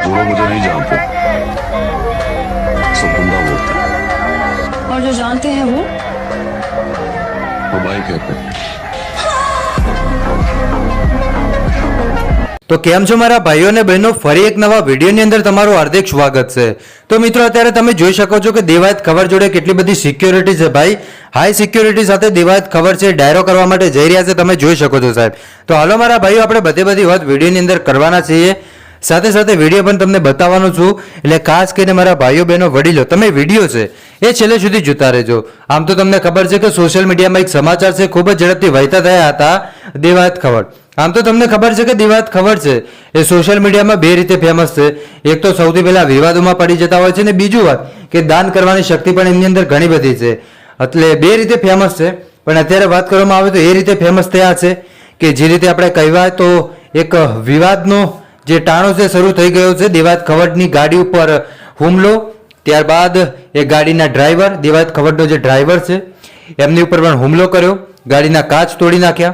वो लोग मुझे नहीं जानते सब बंदा बोलते हैं और जो जानते हैं वो वो भाई कहते हैं તો કેમ છો મારા ભાઈઓ અને બહેનો ફરી એક નવા વિડીયોની અંદર તમારું હાર્દિક સ્વાગત છે તો મિત્રો અત્યારે તમે જોઈ શકો છો કે દેવાયત ખબર જોડે કેટલી બધી સિક્યોરિટી છે ભાઈ હાઈ સિક્યોરિટી સાથે દેવાયત ખબર છે ડાયરો કરવા માટે જઈ રહ્યા છે તમે જોઈ શકો છો સાહેબ તો હાલો મારા ભાઈઓ આપણે બધી બધી વાત વિડીયોની અંદર કરવાના છીએ સાથે સાથે વીડિયો પણ તમને બતાવવાનો છું. એટલે ખાસ કરીને મારા ભાઈઓ, બહેનો, વડીલો, તમે વીડિયો છે, એ છેલ્લે સુધી જોતા રહેજો. આમ તો તમને ખબર છે કે સોશિયલ મીડિયામાં એક સમાચાર છે, ખૂબ જ ઝડપથી વહેતા થયા હતા દેવાયત ખબર. આમ તો તમને ખબર છે કે દેવાત ખબર છે, એ સોશિયલ મીડિયામાં બે રીતે ફેમસ છે. એક તો સૌથી પહેલા વિવાદોમાં પડી જતા હોય છે ને બીજું વાત કે દાન કરવાની શક્તિ પણ એમની અંદર ઘણી બધી છે. એટલે બે રીતે ફેમસ છે, પણ અત્યારે વાત કરવામાં આવે તો એ રીતે ફેમસ થયા છે કે જે રીતે આપણે કહેવાય તો એક વિવાદનો જે ટાણો છે, શરૂ થઈ ગયો છે, દેવાત ખવડની ગાડી ઉપર હુમલો. ત્યારબાદ એ ગાડીના ડ્રાઈવર, દેવાત ખવડનો જે ડ્રાઈવર છે, એમની ઉપર પણ હુમલો કર્યો. ગાડીના કાચ તોડી નાખ્યા.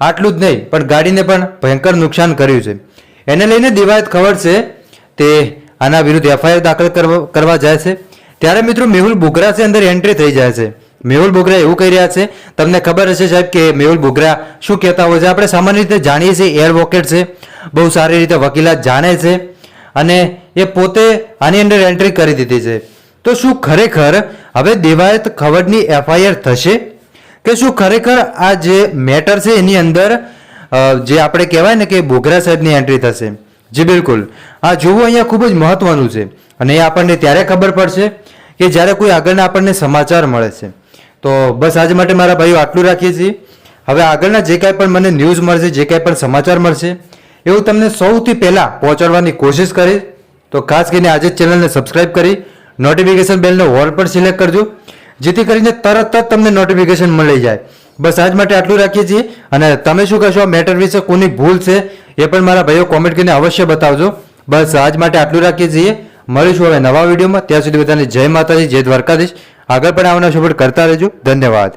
આટલું જ નહીં, પણ ગાડીને પણ ભયંકર નુકસાન કર્યું છે. એને લઈને દેવાયત ખવડ છે, તે આના વિરુદ્ધ એફઆઈઆર દાખલ કરવા જાય છે. ત્યારે મિત્રો મેહુલ બુગરા છે, અંદર એન્ટ્રી થઈ જાય છે. મેહુલ બોગરા એવું કહી રહ્યા છે, તમને ખબર હશે સાહેબ કે મેહુલ બોગરા શું કહેતા હોય છે? આપણે સામાન્ય રીતે જાણીએ છીએ એડવોકેટ છે, બહુ સારી રીતે વકીલાત જાણે છે અને એ પોતે આની અંદર એન્ટ્રી કરી દીધી છે. તો શું ખરેખર હવે દેવાયત ખવડની એફઆઈઆર થશે? કે શું ખરેખર આ જે મેટર છે એની અંદર જે આપણે કહેવાય ને કે બોગરા સાહેબની એન્ટ્રી થશે? જી બિલકુલ. આ જોવું અહીંયા ખૂબ જ મહત્વનું છે. અને એ આપણને ત્યારે ખબર પડશે કે જ્યારે કોઈ આગળના આપણને સમાચાર મળે છે. તો બસ આજ માટે મારા ભાઈઓ આટલું રાખીએ છીએ. હવે આગળના જે કાંઈ પણ મને ન્યૂઝ મળશે, જે કાંઈ પણ સમાચાર મળશે, એવું તમને સૌથી પહેલાં પહોંચાડવાની કોશિશ કરીશ. તો ખાસ કરીને આજે જ ચેનલને સબસ્ક્રાઇબ કરી નોટિફિકેશન બેલનો ઓલ પર સિલેક્ટ કરજો, જેથી કરીને તરત જ તમને નોટિફિકેશન મળી જાય. બસ આજ માટે આટલું રાખીએ છીએ. અને તમે શું કહેશો, આ મેટર વિશે કોની ભૂલ છે, એ પણ મારા ભાઈઓ કોમેન્ટ કરીને અવશ્ય બતાવજો. બસ આજ માટે આટલું રાખીએ છીએ. મળીશું હવે નવા વિડીયોમાં. ત્યાં સુધી બધાને જય માતાજી, જય દ્વારકાધીશ. આગળ પણ આવનાર સપોર્ટ કરતા રહેજો. ધન્યવાદ.